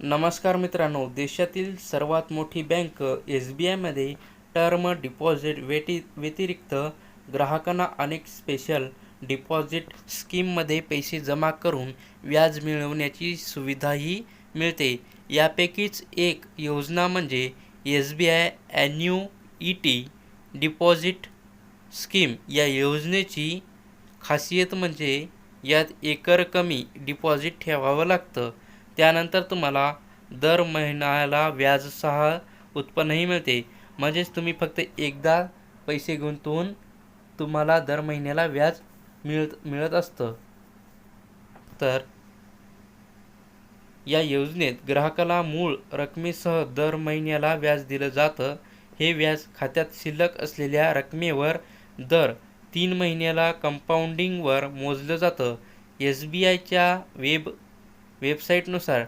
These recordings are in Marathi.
नमस्कार मित्रांनो देशातील सर्वात मोठी बँक एस बी आयमध्ये टर्म डिपॉझिट वेटी व्यतिरिक्त ग्राहकांना अनेक स्पेशल डिपॉझिट स्कीममध्ये पैसे जमा करून व्याज मिळवण्याची सुविधाही मिळते. यापैकीच एक योजना म्हणजे S B I annuity deposit scheme या योजनेची खासियत म्हणजे यात एकरकमी डिपॉझिट ठेवावं लागतं. त्यानंतर तुम्हाला दर महिन्याला व्याजसह उत्पन्नही मिळते. म्हणजेच तुम्ही फक्त एकदा पैसे गुंतवून तुम्हाला दर महिन्याला व्याज मिळत मिळत असतं. तर या योजनेत ग्राहकाला मूळ रकमेसह दर महिन्याला व्याज दिलं जातं. हे व्याज खात्यात शिल्लक असलेल्या रकमेवर दर तीन महिन्याला कंपाऊंडिंगवर मोजलं जातं. एस बी आयच्या वेब वेबसाईटनुसार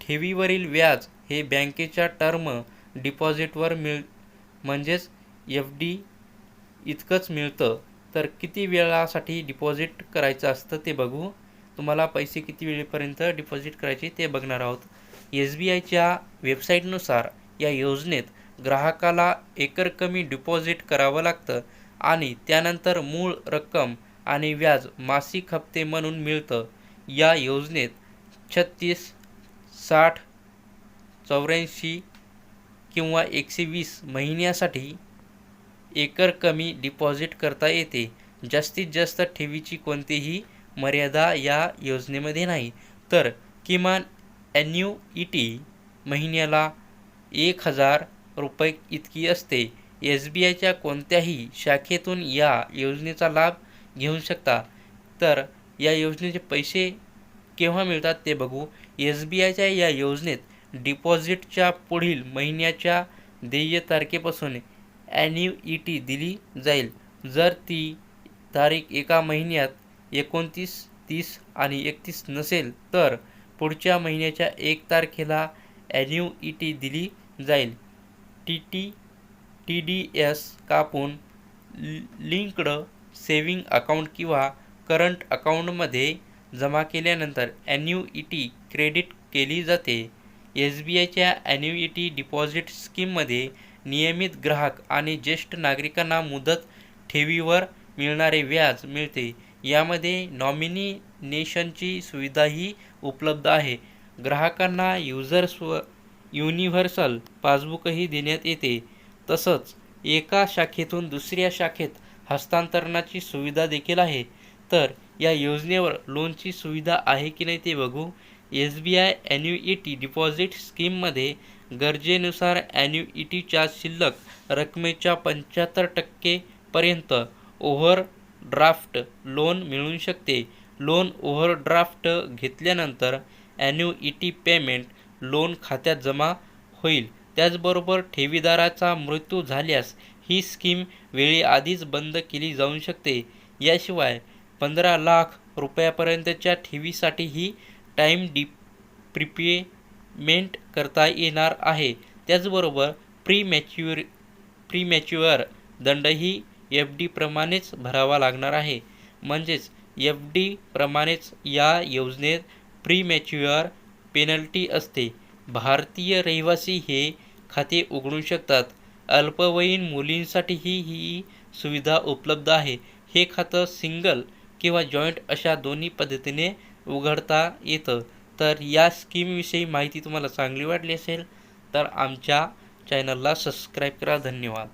ठेवीवरील व्याज हे बँकेच्या टर्म डिपॉझिटवर मिळ म्हणजेच एफ डी इतकंच मिळतं. तर किती वेळासाठी डिपॉझिट करायचं असतं ते बघू. तुम्हाला पैसे किती वेळेपर्यंत डिपॉझिट करायचे ते बघणार आहोत. एस बी आयच्या वेबसाईटनुसार या योजनेत ग्राहकाला एकरकमी डिपॉझिट करावं लागतं आणि त्यानंतर मूळ रक्कम आणि व्याज मासिक हप्ते म्हणून मिळतं. या योजनेत छत्तीस साठ चौऱ्याऐंशी किंवा एकशे वीस महिन्यासाठी एकरकमी डिपॉझिट करता येते. जास्तीत जास्त ठेवीची कोणतीही मर्यादा या योजनेमध्ये नाही. तर किमान ॲन्युइटी महिन्याला एक हजार रुपये इतकी असते. एस बी आयच्या कोणत्याही शाखेतून या योजनेचा लाभ घेऊ शकता. तर या योजनेचे पैसे केव्हा मिळतात ते बघू. एस बी आयच्या या योजनेत डिपॉझिटच्या पुढील महिन्याच्या देय तारखेपासून ॲन्युइटी दिली जाईल. जर ती तारीख एका महिन्यात एकोणतीस तीस आणि एकतीस नसेल तर पुढच्या महिन्याच्या एक तारखेला ॲन्युइटी दिली जाईल. T T T D S कापून लिंक्ड सेविंग अकाउंट किंवा करंट अकाउंटमध्ये जमा केल्यानंतर ॲन्युइटी क्रेडिट केली जाते. एस बी आयच्या ॲन्युइटी डिपॉझिट स्कीममध्ये नियमित ग्राहक आणि ज्येष्ठ नागरिकांना मुदत ठेवीवर मिळणारे व्याज मिळते. यामध्ये नॉमिनिनेशनची सुविधाही उपलब्ध आहे. ग्राहकांना युजर्सव युनिव्हर्सल पासबुकही देण्यात येते. तसंच एका शाखेतून दुसऱ्या शाखेत हस्तांतरणाची सुविधा देखील आहे. तर या योजनेवर लोनची सुविधा आहे की नाही ते बघू. S B I annuity deposit स्कीममध्ये गरजेनुसार ॲन्युइटीच्या शिल्लक रकमेच्या पंच्याहत्तर टक्केपर्यंत ओव्हरड्राफ्ट लोन मिळू शकते. लोन ओव्हरड्राफ्ट घेतल्यानंतर ॲन्युइटी पेमेंट लोन खात्यात जमा होईल. त्याचबरोबर ठेवीदाराचा मृत्यू झाल्यास ही स्कीम वेळेआधीच बंद केली जाऊ शकते. याशिवाय पंधरा लाख रुपयापर्यंतच्या ठेवीसाठीही टाईम डि प्रिपेमेंट करता येणार आहे. त्याचबरोबर प्रीमॅच्युअर प्रीमॅच्युअर दंडही एफ डीप्रमाणेच भरावा लागणार आहे. म्हणजेच एफ डीप्रमाणेच या योजनेत प्रीमॅच्युअर पेनल्टी असते. भारतीय रहिवासी हे खाते उघडू शकतात. अल्पवयीन मुलींसाठीही ही सुविधा उपलब्ध आहे. हे खातं सिंगल किंवा जॉईंट अशा दोन्ही पद्धतीने उघडता येतं. तर या स्कीमविषयी माहिती तुम्हाला चांगली वाटली असेल तर आमच्या चॅनलला सबस्क्राईब करा. धन्यवाद.